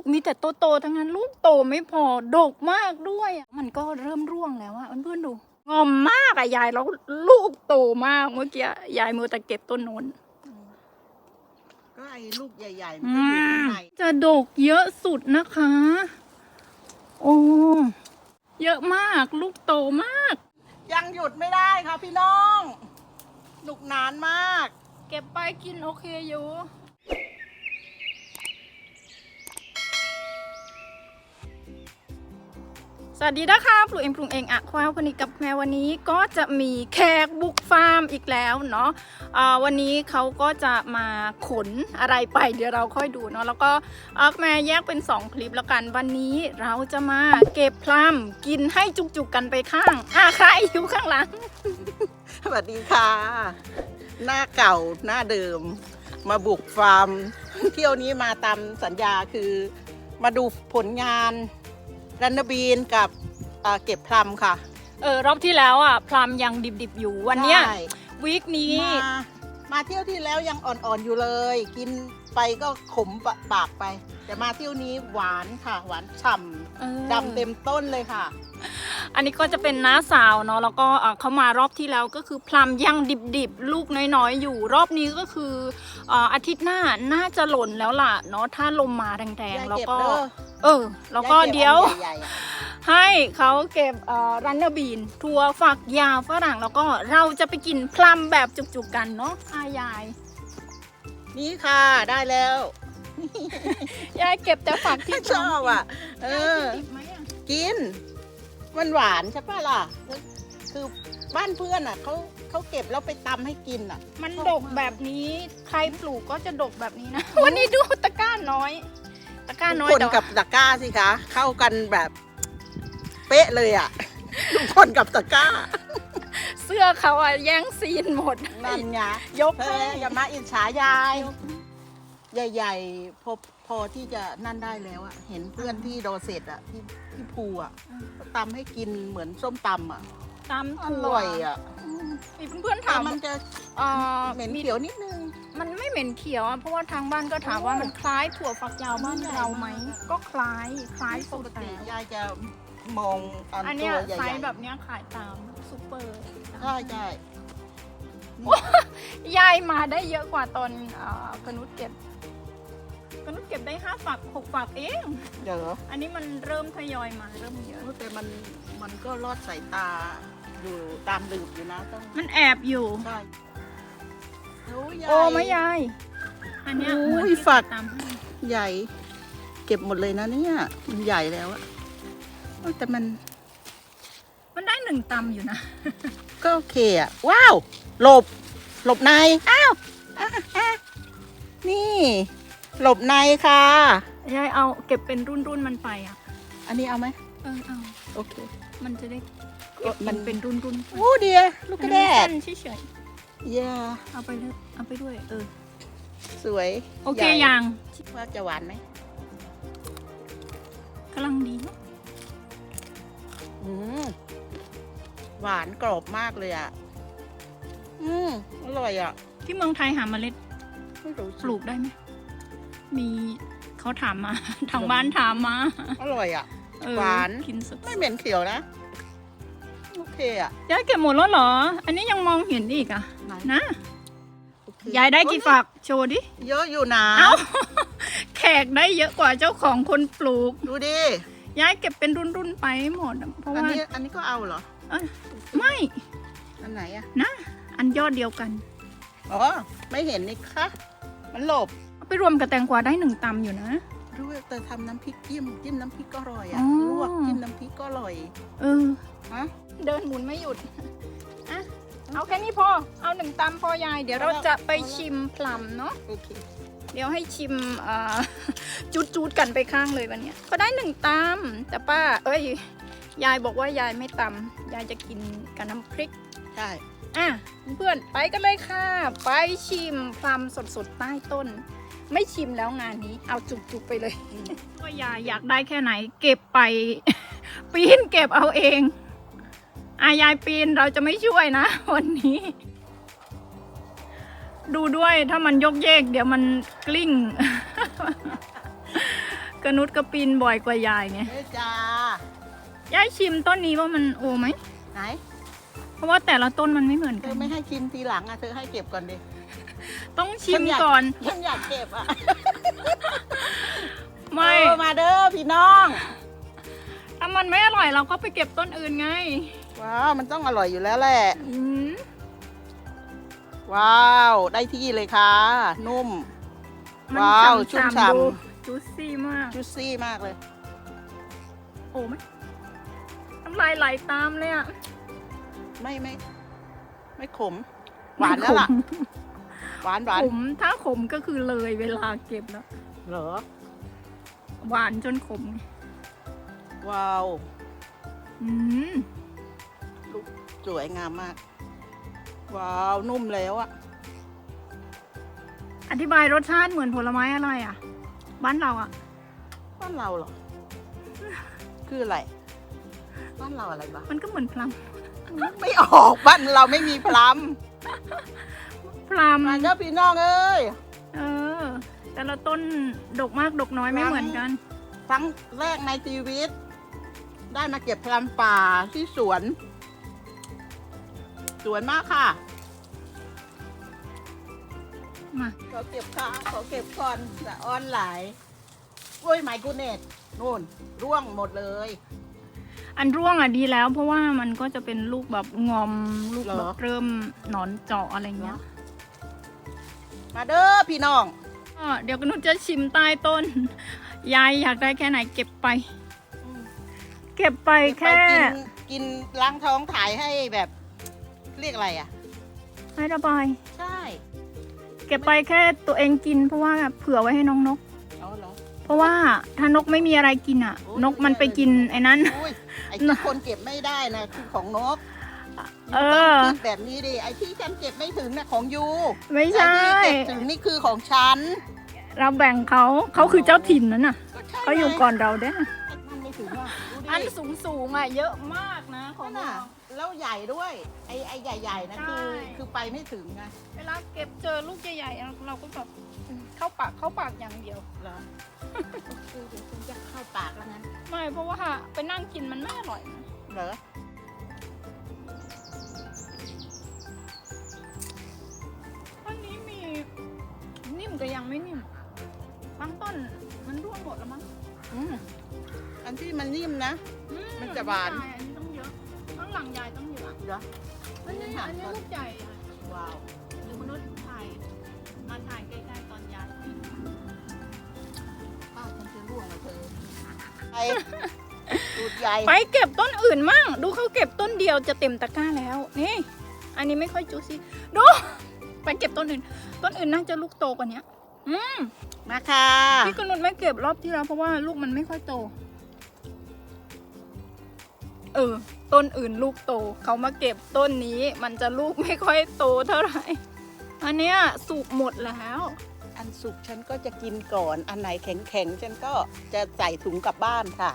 กมีแต่โตๆทั้งนั้นลูกโตไม่พอดกมากด้วยอะมันก็เริ่มร่วงแล้วอะเพื่อนๆดูงอมมากอะยายแล้วลูกโตมากเมื่อกี้ยายมือแต่เก็บต้นโน้นก็ไอ้ลูกใหญ่ๆมันก็อยู่ข้างในจะดกเยอะสุดนะคะ โอ้เยอะมากลูกโตมาก ยังหยุดไม่ได้ค่ะพี่น้องลูกนานมาก เก็บไปกินโอเคอยู่ สวัสดีนะคะปลูกเองปรุงเองอะควาวคนนี้กับแม่วันนี้ก็จะมีแขกบุกฟาร์มอีกแล้วเนาะอ่าวันนี้เขาก็จะมาขนอะไรไปเดี๋ยวเราค่อยดูเนาะแล้วก็อักแม่แยกเป็น 2 คลิปแล้วกันวันนี้เราจะมาเก็บพลัมกินให้จุกๆกันไปข้างอะใครอยู่ข้างหลัง สวัสดีค่ะ หน้าเก่าหน้าเดิม มาบุกฟาร์ม เที่ยวนี้มาตามสัญญาคือมาดูผลงาน รันนบีนกับเอ่อเก็บพลัมค่ะเออรอบที่แล้วอะพลัมยังดิบๆอยู่วันเนี้ยใช่วีคนี้ มามาเที่ยวที่แล้วยังอ่อนๆอยู่เลย กินไปก็ขมปะปากไป แต่มาเที่ยวนี้หวานค่ะ หวานฉ่เออำดำเต็มต้นเลยค่ะ อันนี้ก็จะเป็นน้าสาวเนาะแล้วก็เอ่อเขามารอบที่แล้วก็คือพลัมยังดิบๆ ลูกน้อยๆ อยู่รอบนี้ก็คือเอ่ออาทิตย์หน้าน่าจะหล่นแล้วล่ะเนาะถ้าลมมาแรงยายๆแล้วเก็บก็เด้อเออ แล้วก็ยาก็บเดี๋ยวอันใหญ่ๆอะให้เขาเก็บรันเนอร์บีนทัวฝักยาวฝรั่งแล้วก็เราจะไปกินพลัมแบบจุกๆกันเนาะอายาย นี่ค่ะได้แล้วยายเก็บแต่ฝักที่ชอบอะ เออดิบไหมอะกิน มันหวานใช่ปะล่ะ คือบ้านเพื่อนอะเขาเขาเก็บแล้วไปตำให้กินอะ มันดกแบบนี้ใครปลูกก็จะดกแบบนี้นะ วันนี้ดูตะกร้าน้อย ตะกร้าน้อยคนแต่ว่ากับตะกร้าสิคะ เข้ากันแบบเป๊ะเลยอะทุกคนกับตะกร้า เสื้อเขาอะแย่งซีนหมดนั่นไงยกเธให้ออย่ามาอิจฉายาย ใหญ่ ๆ พ อพอที่จะนั่นได้แล้วอะเห็นเพื่อนที่โดเซตอะที่ที่ภูอะเขาตำให้กินเหมือนส้มตำอะตามอถั่วร่อยอะมีเพื่อนๆแต่ถามมันจะเอ่อเหม็นมีเขียวนิดนึง มันไม่เหม็นเขียวอะเพราะว่าทางบ้านก็ถามว่ามันคล้ายถั่วฝักยาวบ้านเราไหม ก็คล้ายคล้ายปสุดกแต่ติยายจะมองอันอันตัเนี้ยวใหญ่ไซส์แบบเนี้ยขายตามซูเปอร์ๆใช่ใช่ยายมาได้เยอะกว่าตอนเอ่อกระนุดเก็บ กระนุดเก็บได้ห้าฝักหกฝักเอง เดี๋ยวอันนี้มันเริ่มทยอยมาเริ่มเยอะ แต่มันมันก็ลอดสายตาอยู่ตามลืบอยู่นะต้องมันแอบอยู่ใช่โอ้ยใหญ่โอ้ไม่ยาย อันเนี้ยโอ้ยเหมือนที่ฝัก ตามให้ใหญ่ เก็บหมดเลยนะเนี่ยมันใหญ่แล้วอะโอ้ยแต่มันมันได้หนึ่งตำอยู่นะ ก็โอเคอะว้าว หลบ หลบในอ้าวอะอะนี่ หลบในค่ะ ยายเอาเก็บเป็นรุ่นรุ่นๆมันไปอะ อันนี้เอาไหมเออเอาโอเค มันจะได้เออมัมันนเป็นรุ่นรุ่นๆไปโอ้เดียลูกกระแดอัดนนี้สั้นเฉยเย่ๆเอาไปเลยเอาไปด้วย เออ สวยโอเคใหญ่ยังคิดว่าจะหวานไหมกำลังดีเนอะอืมหวานกรอบมากเลยอะ อืมอร่อยอะ ที่เมืองไทยหาเมล็ดไม่รู้สิปลูกได้ไหม มีเขาถามมา ทางบ้านถามมาอร่อยอะ เออหวาน กินสดไม่เหม็นเขียวนะ โอเคอะยายเก็บหมดแล้วเหรอ อันนี้ยังมองเห็นอีกอะไหนนะโอเคยายได้กี่ฝักโชว์ดิ เยอะอยู่นะเอ้า แขกได้เยอะกว่าเจ้าของคนปลูก ดูดิยายเก็บเป็นรุ่นๆไปหมดอะเพราะอันว่านี้อันนี้ก็เอาเหรอ เอ้ยไม่อันไหนอะ นะ อันยอดเดียวกัน อ๋อ ไม่เห็นนี่คะ มันหลบเอา ไปรวมกับแตงกวาได้หนึ่งตำอยู่นะด้วยแต่ทำน้ำพริกจิ้มจิ้มน้ำพริกก็อร่อยอ๋อะอ ลวกจิ้มน้ำพริกก็อร่อยเออ ฮะ เดินหมุนไม่หยุดอะเอาแค่นี้พอ เอาหนึ่งตำพอยาย เดี๋ยวเราจะไปชิมพลัมเนาะ โอเค เดี๋ยวให้ชิมเอ่อ จูดจูดๆกันไปข้างเลยวันเนี้ยก็ได้หนึ่งตำแต่ป้า เอ้ย ยายบอกว่ายายไม่ตำยายจะกินกับน้ำพริก ใช่ อะเพื่อนๆไปกันเลยค่ะ ไปชิมพลัมสดๆใต้ต้น ไม่ชิมแล้วงานนี้ เอาจุกๆไปเลย ว่ายายอยากได้แค่ไหน เก็บไป ปีนเก็บเอาเองอายายปีนเราจะไม่ช่วยนะ วันนี้ ดูด้วยถ้ามันยกเยก เดี๋ยวมันกลิ้ง กระนุดกระปีนบ่อยกว่ายายไงเอ้ยจ้ายายชิมต้นนี้ว่ามันโอไหม ไหนเพราะว่าแต่ละต้นมันไม่เหมือนเธกัอนไม่ให้ชิมทีหลังอะเธอให้เก็บก่อนดิ ต้องชิมฉันอยากก่อน ฉันอยากเก็บอะไม่เออมาเด้อพี่น้อง ถ้ามันไม่อร่อยเราก็ไปเก็บต้นอื่นไง ว้าว มันต้องอร่อยอยู่แล้วแหละ อืมว้าว ได้ที่เลยค่ะ นุ่ม มันว้าวชุ่มฉ่ำดูจูซี่มาก จุซี่มากเลย โอ้ไหมน้ำลายไหลตามเลยอะไม่ไม่ ไม่ขม หวานแล้วล่ะ หวานหวานขมถ้าขมก็คือเลยเวลาเก็บแล้ว เหรอ หวานจนขมไงว้าว อืมสวยงามมาก ว้าว นุ่มแล้วอะอธิบายรสชาติเหมือนผลไม้อะไรอะ บ้านเราอะ บ้านเราเหรอ คืออะไร บ้านเราอะไรบ้างมันก็เหมือนพลัม ไม่ออกบ้านเราไม่มีพลัม พลัม มาเด้อพี่น้องเอ้ยเออ แต่ละต้นดกมากดกน้อยไม่พลัมเหมือนกัน ครั้งแรกในชีวิต ได้มาเก็บพลัมป่าที่สวน สวยมากค่ะ มา ขอเก็บค่ะขอเก็บก่อนจะออนไลน์โอ้ยไมกูเนตนู่น ร่วงหมดเลย อันร่วงอะดีแล้ว เพราะว่ามันก็จะเป็นลูกแบบงอมลูกเหรอ แบบเริ่มหนอนเจาะอะไรเงี้ย มาเด้อพี่น้องก็เดี๋ยวกนุชจะชิมใต้ต้น ยายอยากได้แค่ไหนเก็บไป เก็บไปไปแค่กินกินล้างท้องถ่ายให้แบบเรียกอะไรอะ ให้ระบาย ใช่เก็บไปแค่ตัวเองกิน เพราะว่าเผื่อไว้ให้น้องนก เอาเหรอ เพราะว่าถ้านกไม่มีอะไรกินอะ โอ้นกมันไปกินไอ้นั้น อุ้ยไอ้ที่คนเก็บไม่ได้นะคือของนก เออต้องคิดแบบนี้ดิไอ้ที่ฉันเก็บไม่ถึงนะของยูไม่ใช่ ไอ้ที่เก็บถึงนี่คือของฉันเราแบ่งเขาเขาคือเจ้าถิ่นนั่นน่ะก็ใช่เขาอยู่ก่อนเราเด้อมันไม่ถึงอะดูดิอันสูงสูงๆอะเยอะมากนะของนั่นเรา น่ะแล้วใหญ่ด้วย ไอ้ไอ้ใหญ่ ๆนะคือใช่ คือไปไม่ถึงไงเวลาเก็บเจอลูกใหญ่ๆเราก็แบบเข้าปากเข้าปากอย่างเดียว เหรอคือเดี๋ยวฉันจะเข้าปากแล้วงั้นไม่เพราะว่าไปนั่งกินมันไม่อร่อยนะเหรอ อันที่มันนิ่มนะ อืมันจะหวานใช่อันนี้ต้องเยอะข้างหลังยายต้องเยอะเหรอ อันนี้อันนี้ลูกใหญ่อะว้าวเดี๋ยวมนุษย์ถ่ายมาถ่ายใกล้ๆตอนยายป้าฉันจะร่วงแล้วเธอไปตูดใหญ่ไปเก็บต้นอื่นมั่ง ดูเขาเก็บต้นเดียวจะเต็มตะกร้าแล้วนี่อันนี้ไม่ค่อยจูซี่ดู ไปเก็บต้นอื่น ต้นอื่นน่าจะลูกโตกว่านี้อืมมาค่ะ พี่กนุนไม่เก็บรอบที่แล้วเพราะว่าลูกมันไม่ค่อยโต เออ ต้นอื่นลูกโตเขามาเก็บต้นนี้มันจะลูกไม่ค่อยโตเท่าไหร่ อันเนี้ยสุกหมดแล้ว อันสุกฉันก็จะกินก่อน อันไหนแข็งๆ ฉันก็จะใส่ถุงกลับบ้านค่ะ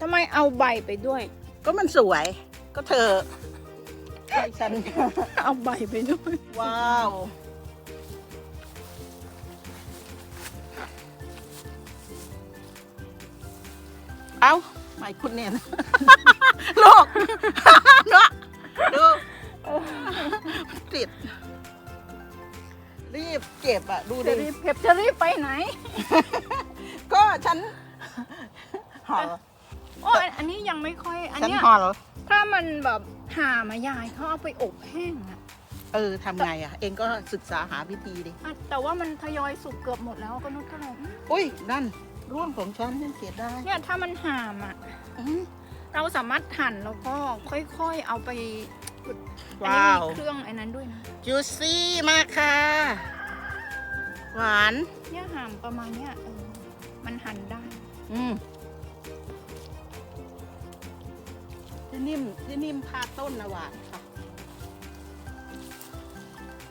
ทำไมเอาใบไปด้วย ก็มันสวย ก็เธอให้ฉัน เอาใบไปด้วย ว้าว เอา ไม่คุณเนี่ยโลกเนาะดูติด รีบเก็บอะดูจะดิรีบเก็บจะรีบไปไหน ก็ฉันห่อโอ้ยอันนี้ยังไม่ค่อย อันฉันเนี้ยห่อเหรอถ้ามันแบบห่ามายายเขาเอาไปอบแห้งอะเออทำไงอะเองก็ศึกษาหาวิธีดิอะแต่ว่ามันทยอยสุกเกือบหมดแล้วก็นุชก็เลยอืมอุ้ยนั่น ร่วงของฉันฉันเสียได้เนี่ยถ้ามันห่ามอะเราสามารถหั่นแล้วก็ค่อยๆเอาไปอันนี้ว้าวมีเครื่องไอ้นั้นด้วยนะจูซี่มากค่ะ หวานเนี่ยห่ามประมาณเนี้ยเออมันหั่นได้ อืมที่นิ่มที่นิ่มคาต้นนะหวานค่ะ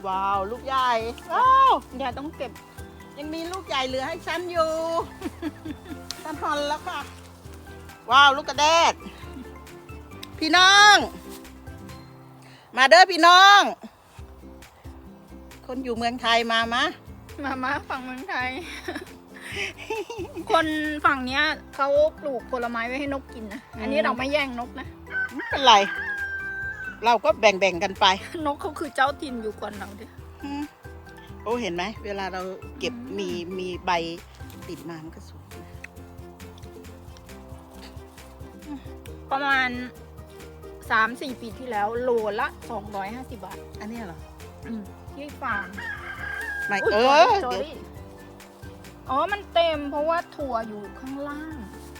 ว้าว ลูกใหญ่ว้าวอย่าต้องเก็บ ยังมีลูกใหญ่เหลือให้ฉันอยู่ฉันหอนแล้วค่ะ ว้าว ลูกกระแดด พี่น้อง มาเด้อพี่น้อง คนอยู่เมืองไทยมามะ มามาฝั่งเมืองไทย คนฝั่งเนี้ยเขาปลูกผลไม้ไว้ให้นกกินนะ อันนี้อืมเราไม่แย่งนกนะ ไม่เป็นไร เราก็แบ่งๆกันไป นกเขาคือเจ้าถิ่นอยู่ก่อนเราดิอืม โอ้เห็นไหม เวลาเราเก็บอืมมีมีใบติดมามันก็สวยนะประมาณสามสี่ปีที่แล้วโลละสองร้อยห้าสิบบาทอันเนี้ยเหรออืมที่ฟาร์มไม่ยเออจอเดี๋ยวรี่อ๋อ มันเต็มเพราะว่าถั่วอยู่ข้างล่าง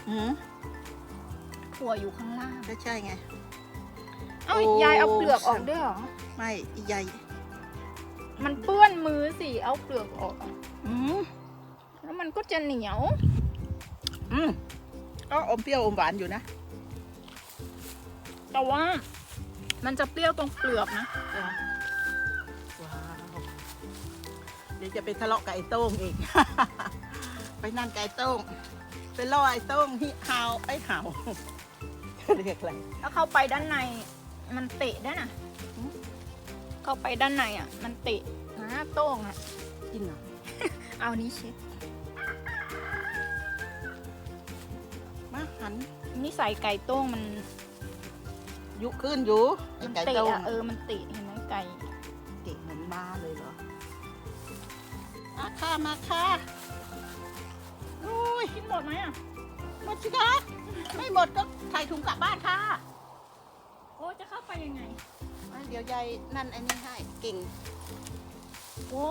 อืมถั่วอยู่ข้างล่าง ก็ใช่ไง เอ้าโอ้ ยายเอาเปลือกออกด้วยเหรอ ไม่อีใหญ่ มันเปื้อนมือสิเอาเปลือกออกอะอืมแล้วมันก็จะเหนียว อืมก็อมเปรี้ยวอมหวานอยู่นะ แต่ว่า มันจะเปรี้ยวตรงเปลือกนะว้าวเดี๋ยวจะไปทะเลาะกับไอ้โต้งอีก ไปนั่นกับไอ้โต้งไปล่อไอ้โต้งฮิฮาวไอ้เห่าเรียกอะไรถ้าเข้าไปด้านในมันเตะได้นะอืม เข้าไปด้านในอะ มันเตะนะโต้งอะ กินเหรอ เอานี้เช็ดมาหันนิสัยไก่โต้งมันยุขึ้นอยู่ไอ้มันไก่เตะโต้งอะเออมันเตะเห็นไหมไก่เก่งเหมือนม้าเลยเหรอมาค่ะมาค่ะโอ้ยกินหมดไหมอะหมดสิคะไม่หมดก็ใส่ถุงกลับบ้านค่ะ โอ้จะเข้าไปยังไงอะ เดี๋ยวยายนั่นไอ้นี่ให้เก่งโอ้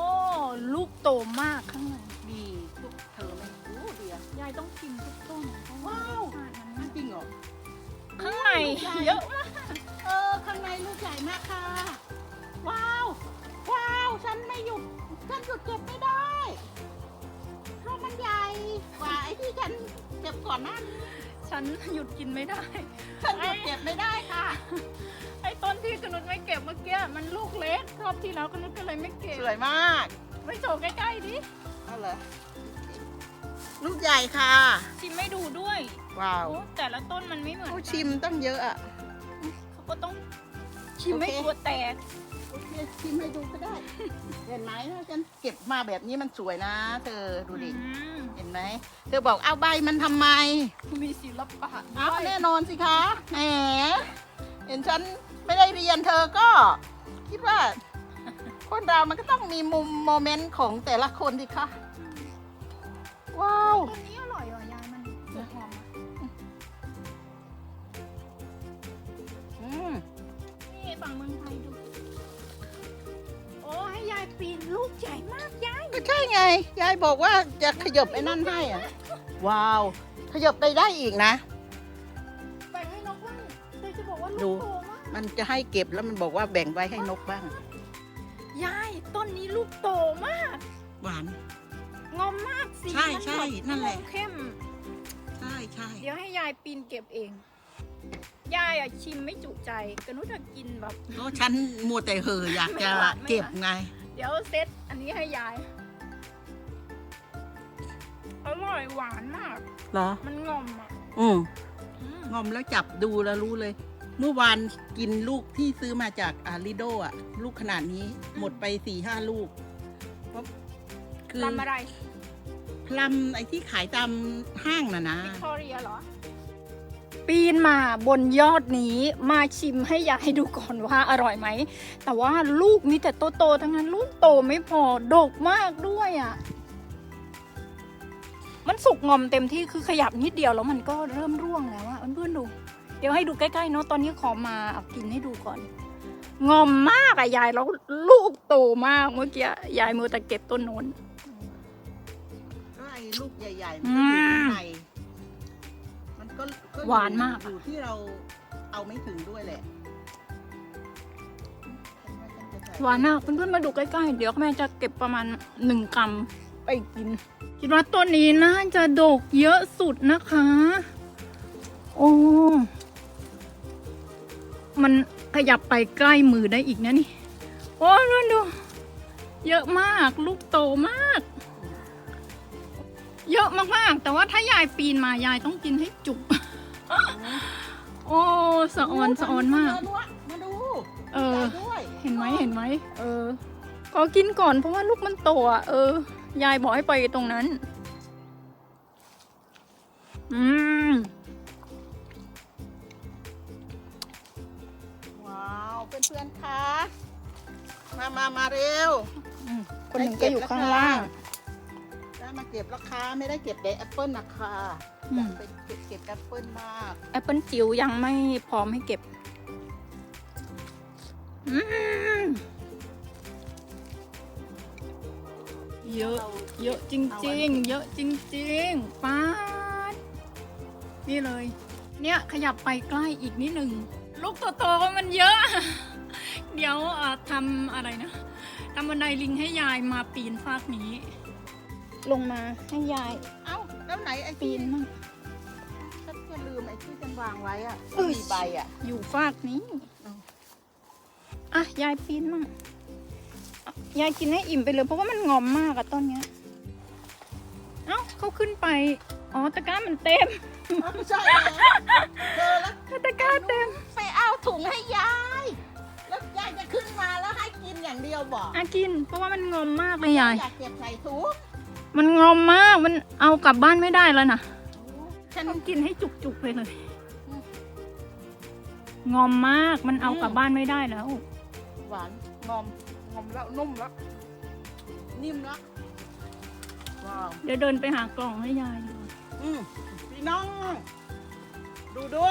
ลูกโตมากข้างในดีทุกเธอไหมโอ้เดียยายต้องกินทุกต้นเพระว้าวรสชาติมันนั่น่านจริงเหรอ ข้างในเยอะมากเออ ข้างในลูกใหญ่มากค่ะ ว้าว ว้าว ฉันไม่หยุด ฉันหยุดเก็บไม่ได้ เพราะมันใหญ่กว่าไอ้ที่ฉันเก็บก่อนหน้านี้ฉันหยุดกินไม่ได้ ฉันหยุดเก็บไม่ได้ค่ะ ไอ้ต้นที่กนุษไม่เก็บเมื่อกี้มันลูกเล็กรอบที่แล้วกนุษก็เลยไม่เก็บสวยมากไม่โชว์ใกล้ๆดิเอาเหรอลูกใหญ่ค่ะ ชิมไม่ดูด้วยว้าวโอ้แต่ละต้นมันไม่เหมือนเขากันชิมตั้งเยอะอะ เขาก็ต้องชิมให้โอเค ตัวแตกโอเคชิมให้ดูก็ได้ เห็นไหมถ้าฉันเก็บมาแบบนี้มันสวยนะ เธอดูดิ อืมเห็นไหม เธอบอกเอาใบมันทำไมมีศิลปะเอาด้วยแน่นอนสิคะ แหม เห็นฉัน ไม่ได้เรียนเธอก็คิดว่า คนเรามันก็ต้องมีมุมโมเมนต์ของแต่ละคนดิคะว้าวต้นนี้อร่อยว่ะยายมันหอมอะอืมนี่ฝั่งเมืองไทยดู โอ้ให้ยายปีนลูกใหญ่มากยายก็ใช่ไง ยายบอกว่าจะขยบไอ้นั่นให้อะ ว้าว ขยบไปได้อีกนะ แบ่งให้นกบ้างเธอจะบอกว่าดูลูกโต มากมันจะให้เก็บแล้วมันบอกว่าแบ่งไว้ให้นกบ้าง ยายต้นนี้ลูกโตมาก หวาน งอมมากสีใช่มันใช่แบบนั่นแหละม่วงเข้ม ใช่ใช่เดี๋ยวให้ยายปีนเก็บเอง ยายอะชิมไม่จุใจกระนุจะกินแบบก็ฉันมัวแต่เห่ออยากจะไม่หวานไม่หวานเก็บไง เดี๋ยวเซตอันนี้ให้ยาย อร่อยหวานมาก เหรอ มันงอมอะ อืมอืม งอมแล้วจับดูแล้วรู้เลย เมื่อวานกินลูกที่ซื้อมาจากอาริโดอะ ลูกขนาดนี้หมดไปสี่ห้าลูกเพราะคือลำอะไรพลัมไอ้ที่ขายตามห้างน่ะนะวิกตอเรียเหรอ ปีนมาบนยอดนี้มาชิมให้ยายดูก่อนว่าอร่อยไหม แต่ว่าลูกมีแต่โตๆทั้งนั้นลูกโตไม่พอดกมากด้วยอะมันสุกงอมเต็มที่คือขยับนิดเดียวแล้วมันก็เริ่มร่วงแล้วอะเพื่อนๆดู เดี๋ยวให้ดูใกล้ๆเนาะตอนนี้ขอมาเอากินให้ดูก่อน งอมมากอะยายแล้วลูกโตมากเมื่อกี้ยายมือแต่เก็บต้นโน้นก็ไอ้ลูกใหญ่ๆมันก็อยู่ข้างในมันก็ก็อยู่หวานมากอยู่ที่เราเอาไม่ถึงด้วยแหละหวานมากเพื่อนๆมาดูใกล้ๆ เดี๋ยวแม่จะเก็บประมาณหนึ่งกรัมไปกิน คิดว่าต้นนี้น่าจะดกเยอะสุดนะคะ โอ้ มันขยับไปใกล้มือได้อีกนะนี่ โอ้ดูดู เยอะมากลูกโตมาก เยอะมากๆ แต่ว่าถ้ายายปีนมายายต้องกินให้จุก โอ้สะออนสะออนมาก มาดูเออใหญ่ด้วยเห็นไหมเห็นไหมเออก็กินก่อนเพราะว่าลูกมันโตอะเออ ยายบอกให้ไปตรงนั้น อืม เพื่อนๆคะมามามาเร็วอืมคนหนึ่งก็อยู่ข้างล่าง ได้มาเก็บราคาไม่ได้เก็บแต่แอปเปิลนะคะอือยามกไปเก็บเก็บแอปเปิลมากแอปเปิลจิ๋วยังไม่พร้อมให้เก็บอืมเยอะเยอะจริงๆเยอะจริงๆป้าดนี่เลย เนี่ยขยับไปใกล้อีกนิดหนึ่ง ลูกโตๆก็มันเยอะ เดี๋ยวเอ่อทำอะไรนะทำบันไดลิงให้ยายมาปีนฟากนี้ ลงมาให้ยาย เอ้าแล้วไหนไอ้ปีที่นมั่งฉันจะลืมไอ้ที่ฉันวางไว้อะเอ้ยมีใบอะอยู่ฟากนี้เอาอะยายปีนมั่งอะยายกินให้อิ่มไปเลยเพราะว่ามันงอมมากอะต้นเนี้ย เอ้าเขาขึ้นไป อ๋อตะกร้ามันเต็มอ้าวไม่ใช่แล้วเธอแล้วตะกร้าเต็มไปเอาถุงให้ยาย แล้วยายจะขึ้นมาแล้วให้กินอย่างเดียวบอกอะกิน เพราะว่ามันงอมมากเลยยาย อยากเก็บใส่ถุงมันงอมมากมันเอากลับบ้านไม่ได้แล้วนะฉันต้องกินให้จุกๆไปเลย งอมมากมันเอากลับบ้านไม่ได้แล้ว หวานงอมงอมแล้วนุ่มแล้วนิ่มแล้วว้าวเดี๋ยวเดินไปหากล่องให้ยายดีกว่า อืมพี่น้อง ดูดู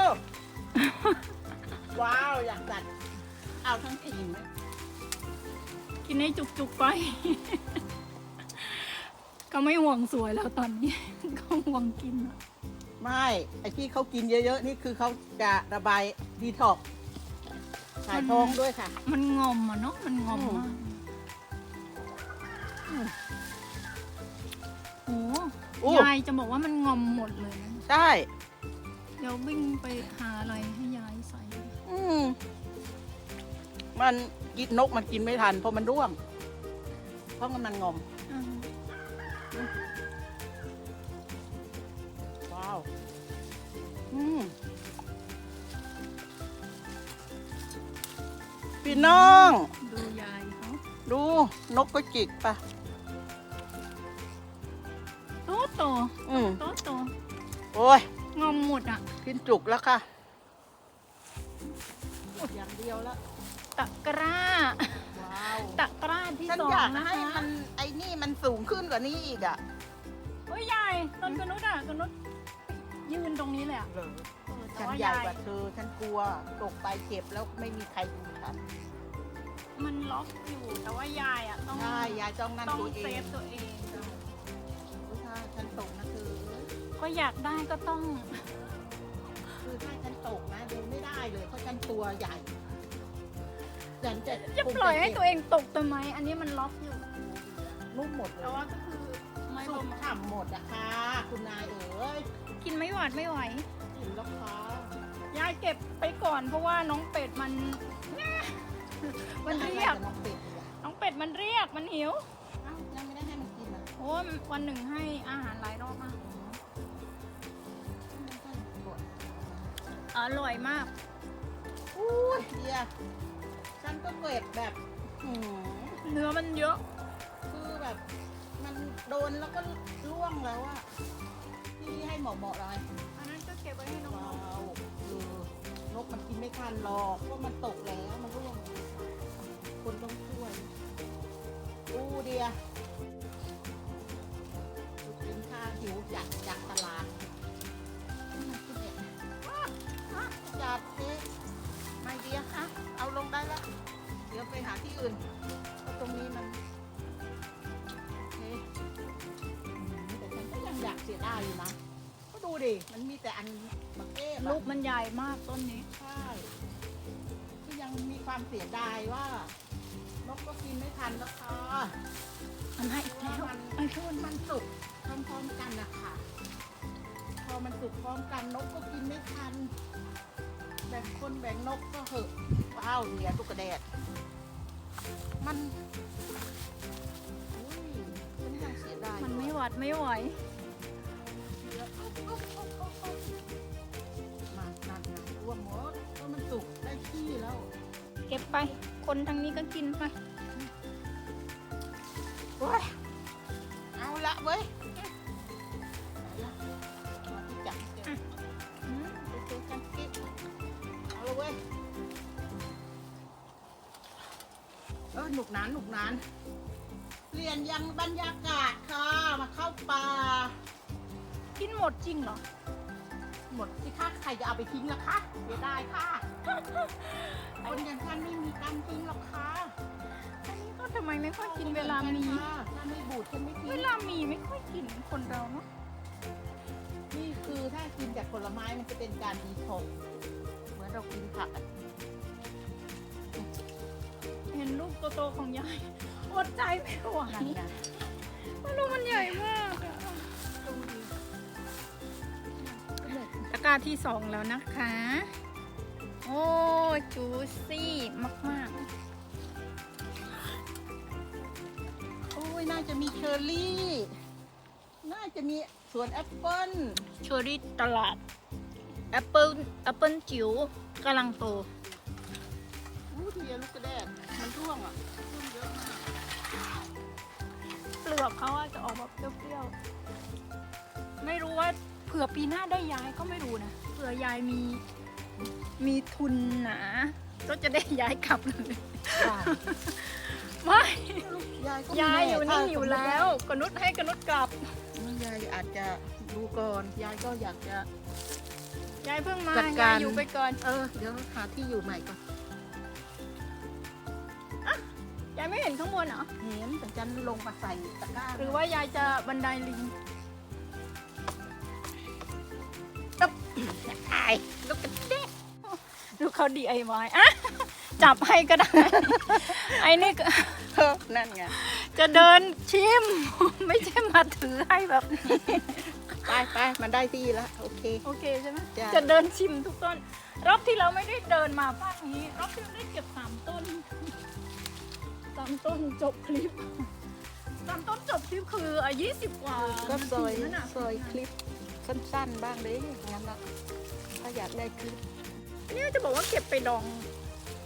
ว้าวอยากจัด เอาทั้งกิ่งเลยกินให้จุกๆไป เขาไม่ห่วงสวยแล้วตอนนี้ เขาห่วงกินอะไม่ไอที่เขากินเยอะๆ นี่คือเขาจะระบายดีท็อกซ์ถ่ายท้องด้วยค่ะ มันงอมอะเนาะมันงอมมากอืมโอ้ โอ้ยายจะบอกว่ามันงอมหมดเลยนะใช่ เดี๋ยววิ่งไปหาอะไรให้ยายใส่ อืมมันกินนกมันกินไม่ทันเพราะมันร่วง เพราะมันงอม อ่าว้าว อืมพี่น้อง ดูยายเขาดูนกก็จิกปะ โตโตอืมโตโตโอ้ยงอมหมดอะกินจุกแล้วค่ะหมดอย่างเดียวแล้วตะกร้า ว้าวตะกร้าที่ฉันสอองยากนะให้คะมันไอ้นี่มันสูงขึ้นกว่านี้อีกอะโอ้ยยายต้นกระนุดอะกระนุดยืนตรงนี้เลยอะเหรอเออแต่ฉันว่าใหญ่ยายกว่าเธอฉันกลัวตกไปเจ็บแล้วไม่มีใครดูฉันมันล็อกอยู่แต่ว่ายายอะต้องใช่ยายจ้องนั่นต้องตัวเอเซงฟตัวเอง ก็อยากได้ก็ต้อง คือถ้าฉันตกนะดูไม่ได้เลยเพราะฉันตัวใหญ่ฉันจะจะปล่อยให้ตัวเองตกทำไม อันนี้มันล็อกอยู่นุ่มหมดเลแต่ยว่าก็คือไม่สุประกมาณฉ่ำหมดอะค่ะ คุณนายเอ๋ยกินไม่หวาดไม่ไหว กินแล้วค่ะยายเก็บไปก่อนเพราะว่าน้องเป็ดมัน มันเรียก น้องเป็ดอีกอะน้องเป็ดมันเรียกมันหิว เอ้ายังไม่ได้ให้มันกินอะโอ้ยวันหนึ่งให้อาหารหลายรอบ อร่อยมากอุ้ยเดียฉันก็เก็บแบบหืมเนื้อมันเยอะ คือแบบ มันโดนแล้วก็ร่วงแล้วอะที่ให้หมอเหมาะๆเลยอันนั้นก็เก็บไว้ให้น้อว้างวเออนกมันกินไม่ทันหรอกเพราะมันตกแล้วมันร่วงคนต้องช่วย อู้เดียกินข้าวหิวจากจากตลาด จัดเอ๊ะไม่เดียคะเอาลงได้แล้ว เดี๋ยวไปหาที่อื่นเพราะตรงนี้มันโอเคอืมแต่ฉันก็ยังอยากเสียดายอยู่นะ ก็ดูดิ มันมีแต่อันบักเก้ลูกมันใหญ่มากต้นนี้ ใช่ก็ยังมีความเสียดายว่านกก็กินไม่ทันแล้วค่ะมันให้แล้วไอ้ทุนมันสุกพร้อมๆกันนะคะพอมันสุกพร้อมกันนกก็กินไม่ทัน แบ่งคนแบ่งนกก็เหอะว้าวเหลียตุกกระแดด มันอุ้ยฉันยังเสียดายมันไม่หวัดไม่ไหวมานั่นไงร่วงหมดก็มันสุกได้ที่แล้ว เก็บไป คนทางนี้ก็กินไปเว้ยเอาละเว้ย หนุกหนานหนุกหนานเปลี่ยนยังบรรยากาศค่ะ มาเข้าป่า กินหมดจริงเหรอ หมดสิคะใครจะเอาไปทิ้งล่ะคะเสียดายค่ะ คนอย่างฉันไม่มีการทิ้งหรอกค่ะอันนี้ก็ทำไมไม่ค่อยกินเวลามีค่ะถ้าไม่บูดฉันไม่ทิ้เวงลามีไม่ค่อยกินคนเราเนาะนี่คือถ้ากินจากผลไม้มันจะเป็นการดีท็อกซ์เหมือนเรากินผักอะเห็นลูกโตๆของยายอดใจไม่ไหวนั่นนะเพราะลูกมันใหญ่มากอะตะกร้าที่สองแล้วนะคะ โอ้จูซี่มากโอ้ยน่าจะมีเชอร์รี่ น่าจะมีสวนแอปเปิ้ลเชอรี่ตลาดแอปเปิลแอปเปิลจิ๋วกำลังโต อู้เดียลูกกระแดดมันร่วงอะร่วงเยอะมากเปลือกเขาอะจะออกแบบเปรี้ยวๆ ไม่รู้ว่าเผื่อปีหน้าได้ย้ายก็ไม่รู้นะ เผื่อยายมี มีทุนหนา ก็จะได้ย้ายกลับเลยไม่ ยายก็ยายอยู่ถ้นี่อยู่แล้วกนุษให้กนุษกลับ ยายอาจจะดูก่อน ยายก็อยากจะ ยายเพิ่งมาจัดการยายอยู่ไปก่อน เออเดี๋ยวหาที่อยู่ใหม่ก่อน ยายไม่เห็นข้างบนเหรอ เห็นแต่ฉันลงมาใส่ตะกร้าหรือว่ายายจะบันไดลิงตายลูกกระเด็กดูเขา DIY อะจับให้ก็ได้ ไอ้นี่ก็เออนั่นไง จะเดินชิม ไม่ใช่มาถือให้แบบนี้ ไปไปมันได้ที่แล้วโอเค โอเคใช่ไหมจ้ะ จะเดินชิมทุกต้น รอบที่เราไม่ได้เดินมาภาคนี้ รอบที่เราได้เก็บสามต้น สามต้นจบคลิปสามต้นจบคลิปคืออายี่สิบกว่าก็ซอยนั่นน่ะซอยคลิปสั้นๆ บ้างเลยงั้นละถ้าอยากได้คลิปอันนี่จะบอกว่าเก็บไปดอง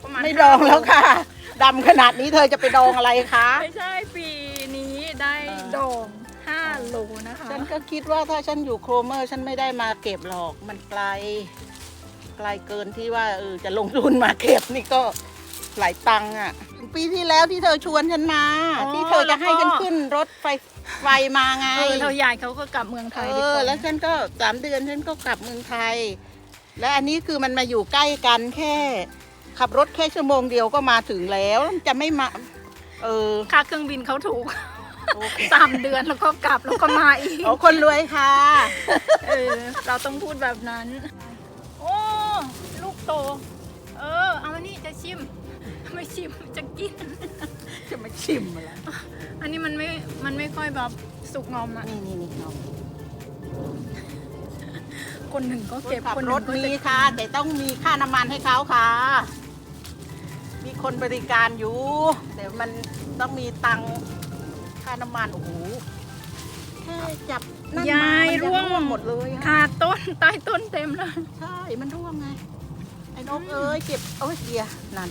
ประมาณไม่ดองแล้วค่ะดำขนาดนี้เธอจะไปดองอะไรคะ ไม่ใช่ปีนี้ได้เออดองห้าโลนะคะฉันก็คิดว่าถ้าฉันอยู่โครเมอร์ ฉันไม่ได้มาเก็บหรอกมันไกล ไกลเกินที่ว่าเออจะลงทุนมาเก็บนี่ก็หลายตังค์อะ ปีที่แล้วที่เธอชวนฉันมาที่เธอจะให้ฉันขึ้นรถไฟไฟมาไง เออเรายายเขาก็กลับเมืองไทเอยดีกอว่าแล้วฉันก็สามเดือนฉันก็กลับเมืองไทย และอันนี้คือมันมาอยู่ใกล้กันแค่ ขับรถแค่ชั่วโมงเดียวก็มาถึงแล้วจะไม่มา เออค่าเครื่องบินเขาถูก โอเคสามเดือนแล้วก็กลับแล้วก็มาอีกเอาคนรวยค่ะ เออเราต้องพูดแบบนั้น โอ้ ลูกโต เออ เอามานี่จะชิม ไม่ชิมจะกิน จะมาชิมอะไรอันนี้มันไม่ มันไม่ค่อยแบบสุกงอมอะนี่นี่นี่น้องคนหนึ่งก็เก็บขับคนหรนึ่ถงก็มีจะค่ะ แต่ต้องมีค่าน้ำมันให้เขาค่ะ มีคนบริการอยู่ แต่มันต้องมีตังค์ค่าน้ำมันโอ้โหแค่จับนั่นมายายมันร่วงหมดเลยอะขาดต้นใต้ต้นเต็มเลย ใช่ มันร่วงไง ไอ้นกเอ้ยเก็บโอ้ยเดียนั่น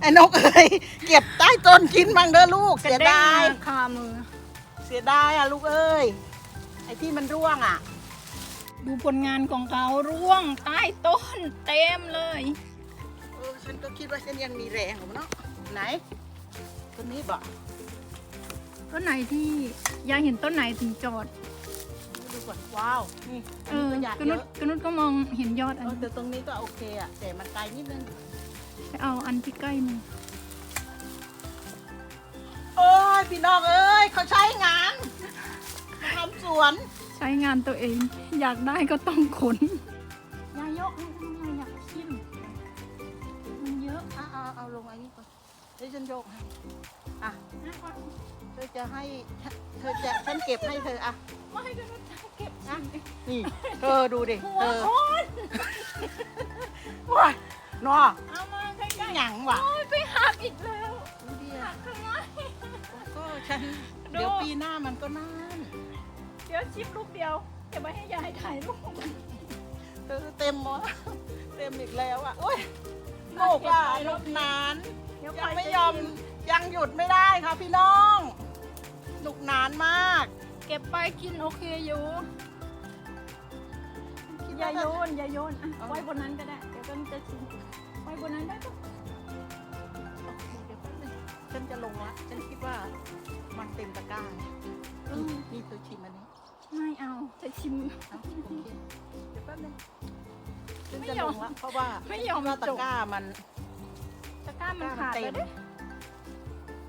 ไอ้นกเอ้ยเก็บใต้ต้นกินบ้างเด้อลูก เสียดายกระเงมคามือ เสียดายอะลูกเอ้ย ไอ้ที่มันร่วงอะ ดูผลงานของเขาร่วงใต้ต้นเต็มเลยเออฉันก็คิดว่าฉันยังมีแรงอยู่เนาะไหนต้นนี้บ่ต้นไหนที่ยายเห็นต้นไหนถึงจอด ดูก่อนว้าว นี่เออันอนี้ก็อยากกเยนุดอะกนุดก็มองเห็นยอดอัเอนอแต่ตรงนี้ก็โอเคอะ แต่มันไกลนิดนึงไปเอาอันที่ใกล้มือโอ้ย พี่น้องเอ้ย เขาใช้งานมาทำสวน ใช้งานตัวเอง อยากได้ก็ต้องขน ยายยกให้ทำไมอยากชิมมันเยอะ เอาเอาเอาลงอันนี้ก่อนเดี๋ยวฉันโยกให้อะเธอจะให้เธอจะฉันเก็บให้เธออะไม่กนุดเก็บนะนี่เธอดูดิหัวเธอคนว้ายนอเอามาใกล้ๆหยังวะโอ้ยไปหักอีกแล้วดูดิหัอะกทำไมก็ฉันดูเดี๋ยวปีหน้ามันก็นานเดี๋ยวชิมลูกเดียวเก็บไว้ให้ยายถ่ายรูปเธอเต็มหมดเต็มอีกแล้วอะโอ้ยโลกอะลบนานเดี๋ ยวยังปไม่จะยอมยังหยุดไม่ได้ค่ะพี่น้องหนุกนานมาก เก็บไปกินโอเคอยู่คิดอย่าว่าโยนอย่าโยนอะเอาไว้บนนั้นก็ได้ เดี๋ยวก็จะชิมไว้บนนั้นได้ปะเดี๋ยวไปฉันจะลงละฉันคิดว่ามันเต็มตะกร้าอืมนี่เธอชิมอันนี้ไม่เอาจะชิมเอาโอเคเดี๋ยวแป๊บนึงฉันไม่จะยลอมงละเพราะว่าไม่ยอมว่าตะจบกร้ามันตะ กร้ามันขาดเต็แล้วมเด้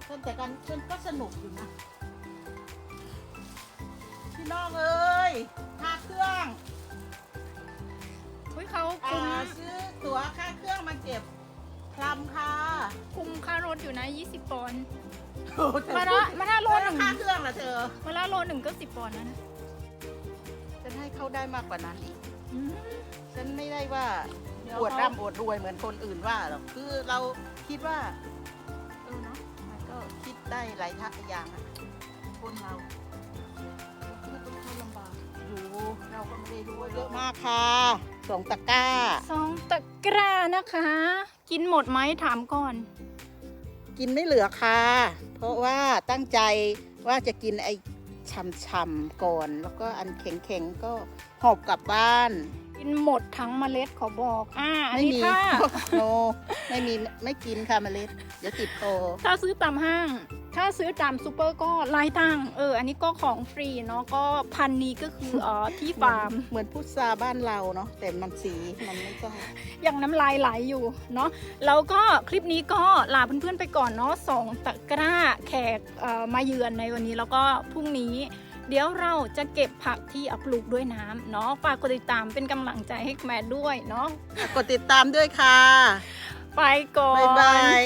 ฉันแต่กันฉันก็สนุกอยู่นะ พี่น้องเอ้ยค่าเครื่องเฮ้ยเขาอ่าคุมซื้อตั๋วค่าเครื่องมาเก็บคลำค่ะคุมค่ารถอยู่นะ 20 ปอนด์โอ้เธอมาละมาละโลแล้วหนึ่งค่าเครื่องล่ะเธอ มาละโลหนึ่งก็สิบปอนด์นะนะฉันให้เขาได้มากกว่านั้นอีก อืม ฉันไม่ได้ว่าเดี๋ยวอวดเขา ร่ำอวดรวยเหมือนคนอื่นว่าหรอก คือเรา คิดว่าเออเนาะมันก็คิดได้หลายทักอย่างอะคนเราไม่ต้องเข้าลำบากอยู่เราก็ไม่ได้รู้ว่าเยอะมากค่ะสองตะกร้าสองตะกร้านะคะ กินหมดไหมถามก่อน กินไม่เหลือค่ะ เพราะว่าตั้งใจว่าจะกินไอ้ช่ำๆก่อน แล้วก็อันแข็งๆก็หอบกลับบ้าน กินหมดทั้งเมล็ดขอบอก อ่าอันไม่นี้มีถ้า โนไม่มีไม่กินค่ะเมล็ด เดี๋ยวติดคอถ้าซื้อตามห้าง ถ้าซื้อตามซูเปอร์ก็ไล่ตังค์เออ อันนี้ก็ของฟรีเนาะ ก็พันนี้ก็คือเอ่อที่ฟาร์ม เหมือนพุทราบ้านเราเนาะแต่มันสีมันไม่ใช่ยังน้ำลายไหลอยู่เนาะแล้วก็คลิปนี้ก็ลาเพื่อนๆไปก่อนเนาะสองตะกร้าแขกเอ่อมาเยือนในวันนี้แล้วก็พรุ่งนี้ เดี๋ยวเราจะเก็บผักที่เอาปลูกด้วยน้ำเนาะฝากกดติดตามเป็นกำลังใจให้แม่ด้วยเนาะกดติดตามด้วยค่ะ ไปก่อน บ๊ายบาย